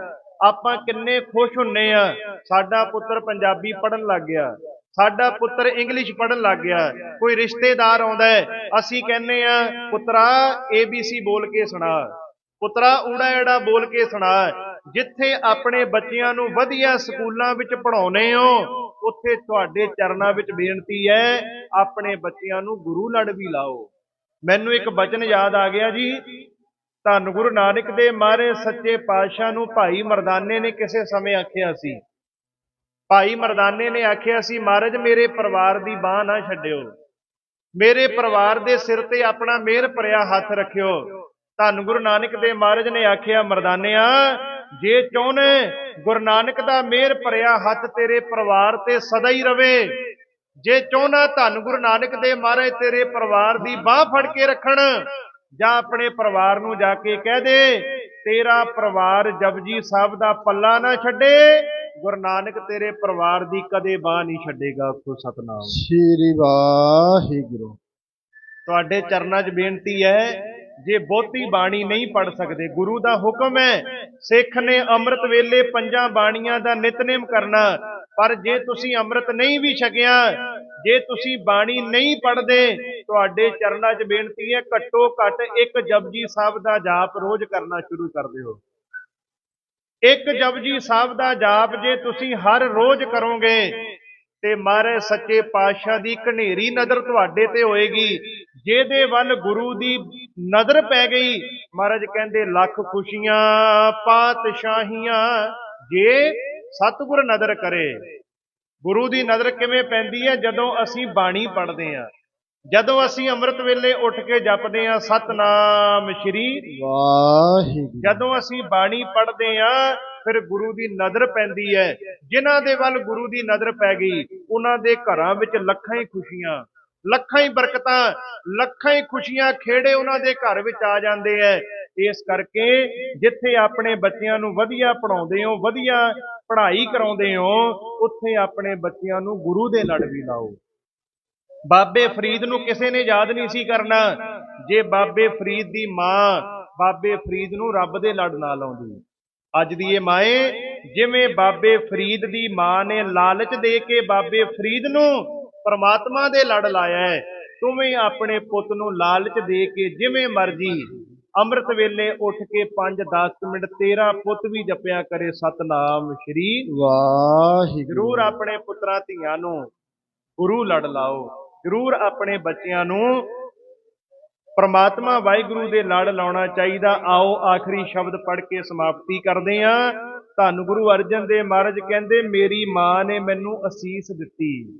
ਆਪਾਂ ਕਿੰਨੇ ਖੁਸ਼ ਹੁੰਨੇ ਆ। ਸਾਡਾ ਪੁੱਤਰ ਪੰਜਾਬੀ ਪੜ੍ਹਨ ਲੱਗ ਗਿਆ। ਸਾਡਾ ਪੁੱਤਰ ਇੰਗਲਿਸ਼ ਪੜ੍ਹਨ ਲੱਗ ਗਿਆ। ਕੋਈ ਰਿਸ਼ਤੇਦਾਰ ਆਉਂਦਾ ਹੈ। ਅਸੀਂ ਕਹਿੰਨੇ ਆ, ਪੁੱਤਰਾ ABC ਬੋਲ ਕੇ ਸੁਣਾ। ਪੁੱਤਰਾ ਊੜਾ ਐੜਾ ਬੋਲ ਕੇ ਸੁਣਾ। ਜਿੱਥੇ ਆਪਣੇ ਬੱਚਿਆਂ ਨੂੰ ਵਧੀਆ ਸਕੂਲਾਂ ਵਿੱਚ ਪੜਾਉਨੇ ਹੋ, ਉੱਥੇ ਤੁਹਾਡੇ ਚਰਨਾਂ ਵਿੱਚ ਬੇਨਤੀ ਹੈ, ਆਪਣੇ ਬੱਚਿਆਂ ਨੂੰ ਗੁਰੂ ਲੜ ਵੀ ਲਾਓ। ਮੈਨੂੰ ਇੱਕ ਬਚਨ ਯਾਦ ਆ ਗਿਆ ਜੀ। ਧੰਨ ਗੁਰੂ ਨਾਨਕ ਦੇ ਮਾਰੇ ਸੱਚੇ ਪਾਤਸ਼ਾਹ ਨੂੰ ਭਾਈ ਮਰਦਾਨੇ ਨੇ ਕਿਸੇ ਸਮੇਂ ਆਖਿਆ ਸੀ। ਭਾਈ ਮਰਦਾਨੇ ਨੇ ਆਖਿਆ ਸੀ, ਮਹਾਰਾਜ, ਮੇਰੇ ਪਰਿਵਾਰ ਦੀ ਬਾਹ ਨਾ ਛੱਡਿਓ। ਮੇਰੇ ਪਰਿਵਾਰ ਦੇ ਸਿਰ ਤੇ ਆਪਣਾ ਮਿਹਰ ਭਰਿਆ ਹੱਥ ਰੱਖਿਓ। ਧੰਨ ਗੁਰੂ ਨਾਨਕ ਦੇ ਮਹਾਰਾਜ ਨੇ ਆਖਿਆ, ਮਰਦਾਨਿਆ ਜੇ ਚਾਹੁੰਨੇ ਗੁਰੂ ਨਾਨਕ ਦਾ ਮਿਹਰ ਭਰਿਆ ਹੱਥ ਤੇਰੇ ਪਰਿਵਾਰ ਤੇ ਸਦਾ ਹੀ ਰਵੇ। ਜੇ ਚਾਹੁੰਨਾ ਧੰਨ ਗੁਰੂ ਨਾਨਕ ਦੇ ਮਹਾਰਾਜ ਤੇਰੇ ਪਰਿਵਾਰ ਦੀ ਬਾਹ ਫੜ ਕੇ ਰੱਖਣ ਜਾਂ ਆਪਣੇ ਪਰਿਵਾਰ ਨੂੰ ਜਾ ਕੇ ਕਹਿ ਦੇ ਤੇਰਾ ਪਰਿਵਾਰ ਜਪਜੀ ਸਾਹਿਬ ਦਾ ਪੱਲਾ ਨਾ ਛੱਡੇ ਗੁਰੂ ਨਾਨਕ ਤੇਰੇ ਪਰਿਵਾਰ ਦੀ ਕਦੇ ਬਾਹ ਨਹੀਂ ਛੱਡੇਗਾ ਕੋ ਸਤਨਾਮ। ਸ੍ਰੀ ਵਾਹਿਗੁਰੂ। ਤੁਹਾਡੇ ਚਰਨਾਂ 'ਚ ਬੇਨਤੀ ਹੈ ਜੇ ਬਹੁਤੀ ਬਾਣੀ ਨਹੀਂ ਪੜ ਸਕਦੇ, ਗੁਰੂ ਦਾ ਹੁਕਮ ਹੈ, ਸਿੱਖ ਨੇ ਅੰਮ੍ਰਿਤ ਵੇਲੇ ਪੰਜਾਂ ਬਾਣੀਆਂ ਦਾ ਨਿਤਨੇਮ ਕਰਨਾ। ਪਰ ਜੇ ਤੁਸੀਂ ਅੰਮ੍ਰਿਤ ਨਹੀਂ ਵੀ ਛਕਿਆ, ਜੇ ਤੁਸੀਂ ਬਾਣੀ ਨਹੀਂ ਪੜਦੇ ਤੁਹਾਡੇ ਚਰਨਾਂ 'ਚ ਬੇਨਤੀ ਹੈ, ਘੱਟੋ ਘੱਟ ਇੱਕ ਜਪਜੀ ਸਾਹਿਬ ਦਾ ਜਾਪ ਰੋਜ਼ ਕਰਨਾ ਸ਼ੁਰੂ ਕਰ ਦਿਓ। ਇੱਕ ਜਪਜੀ ਸਾਹਿਬ ਦਾ ਜਾਪ ਜੇ ਤੁਸੀਂ ਹਰ ਰੋਜ਼ ਕਰੋਗੇ ਤੇ ਮਹਾਰਾਜ ਸੱਚੇ ਪਾਤਸ਼ਾਹ ਦੀ ਘਨੇਰੀ ਨਜ਼ਰ ਤੁਹਾਡੇ ਤੇ ਹੋਏਗੀ ਜਿਹਦੇ ਵੱਲ ਗੁਰੂ ਦੀ ਨਜ਼ਰ ਪੈ ਗਈ। ਮਹਾਰਾਜ ਕਹਿੰਦੇ ਲੱਖ ਖੁਸ਼ੀਆਂ ਪਾਤਸ਼ਾਹੀਆਂ ਜੇ ਸਤਿਗੁਰ ਨਜ਼ਰ ਕਰੇ। ਗੁਰੂ ਦੀ ਨਜ਼ਰ ਕਿਵੇਂ ਪੈਂਦੀ ਹੈ? ਜਦੋਂ ਅਸੀਂ ਬਾਣੀ ਪੜ੍ਹਦੇ ਹਾਂ ਜਦੋਂ ਅਸੀਂ ਅੰਮ੍ਰਿਤ ਵੇਲੇ ਉੱਠ ਕੇ ਜਪਦੇ ਹਾਂ ਸਤਨਾਮ ਸ਼੍ਰੀ ਵਾਹਿਗੁਰੂ। ਜਦੋਂ ਅਸੀਂ ਬਾਣੀ ਪੜ੍ਹਦੇ ਹਾਂ ਫਿਰ ਗੁਰੂ ਦੀ ਨਜ਼ਰ ਪੈਂਦੀ ਹੈ। ਜਿਨ੍ਹਾਂ ਦੇ ਵੱਲ ਗੁਰੂ ਦੀ ਨਜ਼ਰ ਪੈ ਗਈ, ਉਹਨਾਂ ਦੇ ਘਰਾਂ ਵਿੱਚ ਲੱਖਾਂ ਹੀ ਖੁਸ਼ੀਆਂ, ਲੱਖਾਂ ਹੀ ਬਰਕਤਾਂ, ਲੱਖਾਂ ਹੀ ਖੁਸ਼ੀਆਂ ਖੇੜੇ ਉਹਨਾਂ ਦੇ ਘਰ ਵਿੱਚ ਆ ਜਾਂਦੇ ਐ। ਇਸ ਕਰਕੇ ਜਿੱਥੇ ਆਪਣੇ ਬੱਚਿਆਂ ਨੂੰ ਵਧੀਆ ਪੜਾਉਂਦੇ ਹੋ, ਵਧੀਆ ਪੜ੍ਹਾਈ ਕਰਾਉਂਦੇ ਹੋ, ਉੱਥੇ ਆਪਣੇ ਬੱਚਿਆਂ ਨੂੰ ਗੁਰੂ ਦੇ ਲੜ ਵੀ ਲਾਓ। ਬਾਬੇ ਫਰੀਦ ਨੂੰ ਕਿਸੇ ਨੇ ਯਾਦ ਨਹੀਂ ਸੀ ਕਰਨਾ। ਜੇ ਬਾਬੇ ਫਰੀਦ ਦੀ ਮਾਂ, ਬਾਬੇ ਫਰੀਦ ਨੂੰ ਰੱਬ ਦੇ ਲੜ ਨਾ ਲਾਉਂਦੀ। ਅੱਜ ਦੀ ਇਹ ਮਾਏ ਜਿਵੇਂ ਬਾਬੇ ਫਰੀਦ ਦੀ ਮਾਂ ਨੇ ਲਾਲਚ ਦੇ ਕੇ ਬਾਬੇ ਫਰੀਦ ਨੂੰ ਪਰਮਾਤਮਾ ਦੇ ਲੜ ਲਾਇਆ ਹੈ। ਤੁਵੇਂ ਆਪਣੇ ਪੁੱਤ ਨੂੰ ਲਾਲਚ ਦੇ ਕੇ ਜਿਵੇਂ ਮਰਜ਼ੀ ਅੰਮ੍ਰਿਤ ਵੇਲੇ ਉੱਠ ਕੇ 5-10 ਮਿੰਟ ਤੇਰਾ ਪੁੱਤ ਵੀ ਜਪਿਆ ਕਰੇ ਸਤਨਾਮ ਸ਼੍ਰੀ ਵਾਹਿਗੁਰੂ। ਜ਼ਰੂਰ ਆਪਣੇ ਪੁੱਤਰਾਂ ਧੀਆਂ ਨੂੰ ਗੁਰੂ ਲੜ ਲਾਓ। ਜ਼ਰੂਰ ਆਪਣੇ ਬੱਚਿਆਂ ਨੂੰ ਪਰਮਾਤਮਾ ਵਾਹਿਗੁਰੂ ਦੇ ਲੜ ਲਾਉਣਾ ਚਾਹੀਦਾ। ਆਓ ਆਖਰੀ ਸ਼ਬਦ ਪੜ੍ਹ ਕੇ ਸਮਾਪਤੀ ਕਰਦੇ ਹਾਂ। ਧੰਨ ਗੁਰੂ ਅਰਜਨ ਦੇ ਮਹਾਰਾਜ ਕਹਿੰਦੇ, ਮੇਰੀ ਮਾਂ ਨੇ ਮੈਨੂੰ ਅਸੀਸ ਦਿੱਤੀ।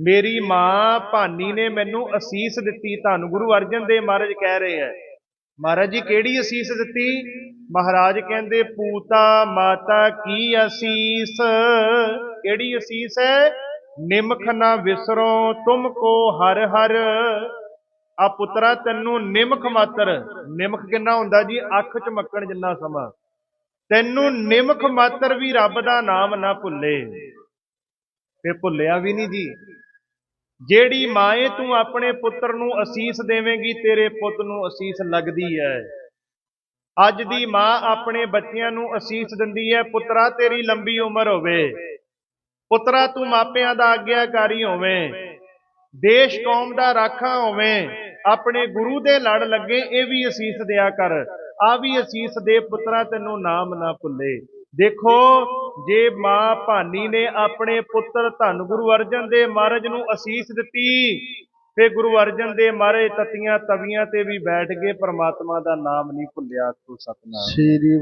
ਮੇਰੀ ਮਾਂ ਭਾਨੀ ਨੇ ਮੈਨੂੰ ਅਸੀਸ ਦਿੱਤੀ। ਧੰਨ ਗੁਰੂ ਅਰਜਨ ਦੇ ਮਹਾਰਾਜ ਕਹਿ ਰਹੇ ਹੈ। ਮਹਾਰਾਜ ਜੀ, ਕਿਹੜੀ ਅਸੀਸ ਦਿੱਤੀ? ਮਹਾਰਾਜ ਕਹਿੰਦੇ, ਪੂਤਾ ਮਾਤਾ ਕੀ ਅਸੀਸ? ਕਿਹੜੀ ਅਸੀਸ ਹੈ? ਨਿਮਖ ਨਾ ਵਿਸਰੋ, ਤੁਮ ਕੋ ਹਰ ਹਰ ਆ ਪੁੱਤਰਾ, ਤੈਨੂੰ ਨਿਮਖ ਮਾਤਰ। ਨਿਮਖ ਕਿੰਨਾ ਹੁੰਦਾ ਜੀ? ਅੱਖ ਚ ਮੱਕਣ ਜਿੰਨਾ ਸਮਾਂ। ਤੈਨੂੰ ਨਿਮਖ ਮਾਤਰ ਵੀ ਰੱਬ ਦਾ ਨਾਮ ਨਾ ਭੁੱਲੇ। ਤੇ ਭੁੱਲਿਆ ਵੀ ਨਹੀਂ ਜੀ। ਜਿਹੜੀ ਮਾਏ ਤੂੰ ਆਪਣੇ ਪੁੱਤਰ ਨੂੰ ਅਸੀਸ ਦੇਵੇਂਗੀ, ਤੇਰੇ ਪੁੱਤ ਨੂੰ ਅਸੀਸ ਲੱਗਦੀ ਹੈ ਅੱਜ ਦੀ ਮਾਂ ਆਪਣੇ ਬੱਚਿਆਂ ਨੂੰ ਅਸੀਸ ਦਿੰਦੀ ਹੈ ਪੁੱਤਰਾ, ਤੇਰੀ ਲੰਬੀ ਉਮਰ ਹੋਵੇ। ਪੁੱਤਰਾ, ਤੂੰ ਮਾਪਿਆਂ ਦਾ ਆਗਿਆਕਾਰੀ ਹੋਵੇਂ। ਦੇਸ਼ ਕੌਮ ਦਾ ਰਾਖਾ ਹੋਵੇਂ। ਆਪਣੇ ਗੁਰੂ ਦੇ ਲੜ ਲੱਗੇ, ਇਹ ਵੀ ਅਸੀਸ ਦਿਆ ਕਰ। ਆ ਵੀ ਅਸੀਸ ਦੇ ਪੁੱਤਰਾ, ਤੈਨੂੰ ਨਾਮ ਨਾ ਭੁੱਲੇ। ਦੇਖੋ, ਜੇ ਮਾਂ ਭਾਨੀ ਨੇ ਆਪਣੇ ਪੁੱਤਰ ਧੰਨ ਗੁਰੂ ਅਰਜਨ ਦੇ ਮਹਾਰਾਜ ਨੂੰ ਅਸੀਸ ਦਿੱਤੀ ਤੇ ਗੁਰੂ ਅਰਜਨ ਦੇ ਮਹਾਰਾਜ ਤਤੀਆਂ ਤਵੀਆਂ ਤੇ ਵੀ ਬੈਠ ਕੇ ਪ੍ਰਮਾਤਮਾ ਦਾ ਨਾਮ ਨਹੀਂ ਭੁੱਲਿਆ ਤੂੰ ਸਤਨਾਮ। ਸ੍ਰੀ